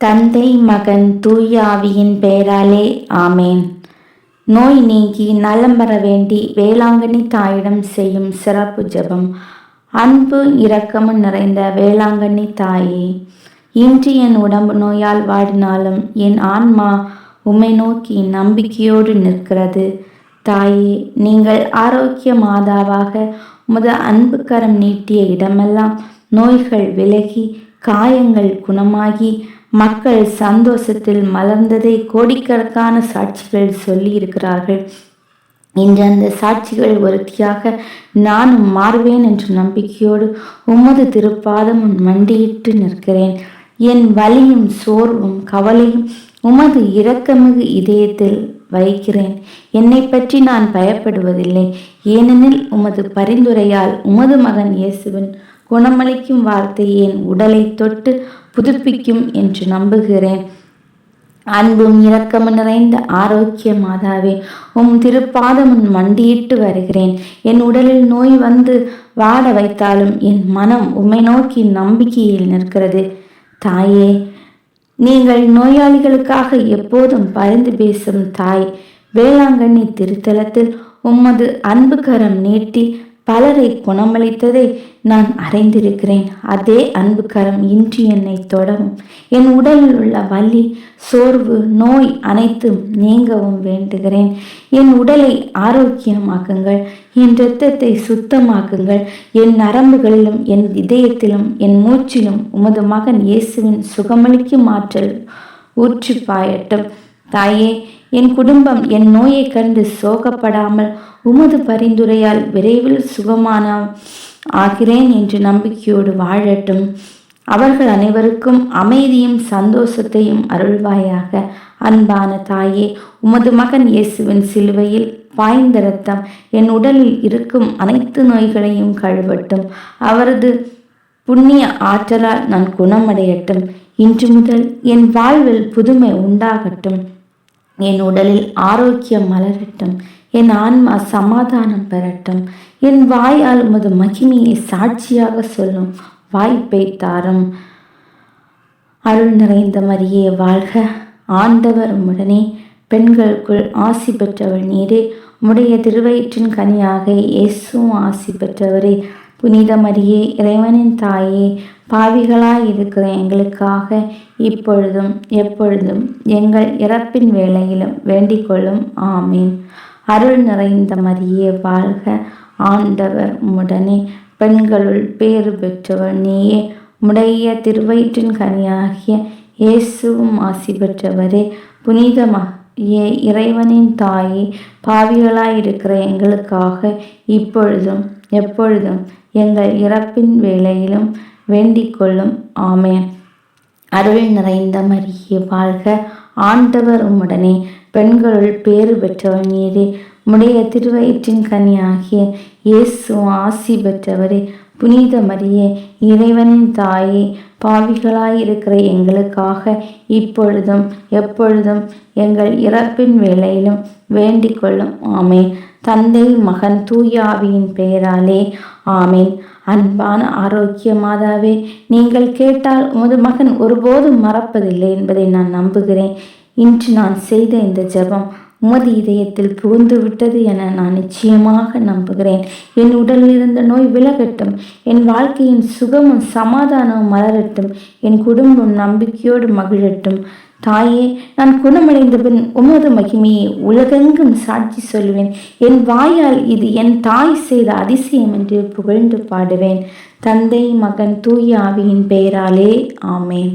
தந்தை மகன் தூய ஆவியின் பெயராலே ஆமேன். நோய் நீங்கி நலம் பெற வேண்டி வேளாங்கண்ணி தாயிடம் செய்யும் சிறப்பு ஜபம். அன்பு இரக்கமும் நிறைந்த வேளாங்கண்ணி தாயே இன்று என் உடம்பு நோயால் வாடினாலும் என் ஆன்மா உம்மை நோக்கி நம்பிக்கையோடு நிற்கிறது. தாயே நீங்கள் ஆரோக்கிய மாதாவாக முத அன்பு கரம் நீட்டிய இடமெல்லாம் நோய்கள் விலகி காயங்கள் குணமாகி மக்கள் சந்தோஷத்தில் மலர்ந்ததை கோடிக்கணக்கான சாட்சிகள் சொல்லி இருக்கிறார்கள் இன்று அந்த சாட்சிகள் ஒருத்தியாக நானும் மாறுவேன் என்ற நம்பிக்கையோடு உமது திருப்பாதம் மண்டியிட்டு நிற்கிறேன். என் வலியும் சோர்வும் கவலையும் உமது இரக்கமிகு இதயத்தில் வைக்கிறேன். என்னை பற்றி நான் பயப்படுவதில்லை. ஏனெனில் உமது பரிந்துரையால் உமது மகன் இயேசுவின் குணமளிக்கும் வார்த்தை என் உடலை தொட்டு புதுப்பிக்கும் என்று நம்புகிறேன். அன்பும் இரக்கமும் நிறைந்த ஆரோக்கிய மாதாவே உம் திருப்பாதமுன் மண்டியிட்டு வருகிறேன். என் உடலில் நோய் வந்து வாட வைத்தாலும் என் மனம் உம்மை நோக்கி நம்பிக்கையில் நிற்கிறது. தாயே நீங்கள் நோயாளிகளுக்காக எப்போதும் பரிந்து பேசும் தாய் வேளாங்கண்ணி திருத்தலத்தில் உமது அன்பு கரம் நீட்டி பலரை குணமளித்ததை நான் அறிந்திருக்கிறேன். அதே அன்புக்கரம் இன்று என்னை தொடரும். என் உடலில் உள்ள வலி சோர்வு நோய் அனைத்தும் நீங்கவும் வேண்டுகிறேன். என் உடலை ஆரோக்கியமாக்குங்கள். என் இரத்தத்தை சுத்தமாக்குங்கள். என் நரம்புகளிலும் என் இதயத்திலும் என் மூச்சிலும் உமது மகன் இயேசுவின் சுகமளிக்கும் ஆற்றல் ஊற்றி பாயட்டும் தாயே என் குடும்பம் என் நோயை கண்டு சோகப்படாமல் உமது பரிந்துரையால் விரைவில் சுகமான ஆகிறேன் என்று நம்பிக்கையோடு வாழட்டும். அவர்கள் அனைவருக்கும் அமைதியும் சந்தோஷத்தையும் அருள்வாயாக. அன்பான தாயே உமது மகன் இயேசுவின் சிலுவையில் பாய்ந்த ரத்தம் என் உடலில் இருக்கும் அனைத்து நோய்களையும் கழுவட்டும். அவரது புண்ணிய ஆற்றலால் நான் குணமடையட்டும். இன்று முதல் என் வாழ்வில் புதுமை உண்டாகட்டும். என் உடலில் ஆரோக்கியம் மலரட்டும். என் ஆன்மா சமாதானம் பெறட்டும். என் வாயால் உமது மகிமையை சாட்சியாக சொல்லும் வாய்ப்பை தாரும். அருள் நிறைந்த மரியே வாழ்க. ஆண்டவர் உடனே பெண்களுக்குள் ஆசி பெற்றவள் நீரே. உடைய திருவயிற்றின் கனியாக இயேசுவும் ஆசி பெற்றவரே. புனித மரியே இறைவனின் தாயே. பாவிகளாய் இருக்கிற எங்களுக்காக இப்பொழுதும் எப்பொழுதும் எங்கள் இறப்பின் வேளையிலும் வேண்டிக்கொள்ளும். ஆமீன். அருள் நிறைந்த மரியே வாழ்க ஆண்டவர் உடனே பெண்களுள் பேறு பெற்றவர் நீயே. உடைய திருவயிற்றின் கனியாகிய இயேசுவும் ஆசி பெற்றவரே. புனிதமாக ஏ இறைவனின் தாயே பாவிகளாயிருக்கிற எங்களுக்காக இப்பொழுதும் எப்பொழுதும் எங்கள் இறப்பின் வேளையிலும் வேண்டிக் கொள்ளும். அருள் நிறைந்த மரியே வாழ்க ஆண்டவர் உம்முடனே. பெண்களுள் பேறு பெற்றவர் நீரே. உடைய திருவயிற்றின் கனி ஆகிய இயேசு ஆசி பெற்றவரே. புனித மரியே இறைவனின் தாயே பாவிகளாயிருக்கிற எங்களுக்காக இப்பொழுதும் எப்பொழுதும் எங்கள் இறப்பின் வேளையிலும் வேண்டிக் கொள்ளும். ஆமே தந்தை மகன் தூயாவியின் பெயராலே ஆமேன். அன்பான ஆரோக்கிய மாதாவே நீங்கள் கேட்டால் உமது மகன் ஒருபோதும் மறப்பதில்லை என்பதை நான் நம்புகிறேன். இன்று நான் செய்த இந்த ஜெபம் உமது இதயத்தில் புகுந்து விட்டது என நான் நிச்சயமாக நம்புகிறேன். என் உடலில் இருந்த நோய் விலகட்டும் என் வாழ்க்கையின் சுகமும் சமாதானமும் மலரட்டும் என் குடும்பம் நம்பிக்கையோடு மகிழட்டும். தாயே நான் குணமடைந்த பின் உமது மகிமையை உலகெங்கும் சாட்சி சொல்லுவேன். என் வாயால் இது என் தாய் செய்த அதிசயம் என்று புகழ்ந்து பாடுவேன். தந்தை மகன் தூய ஆவியின் பெயராலே ஆமேன்.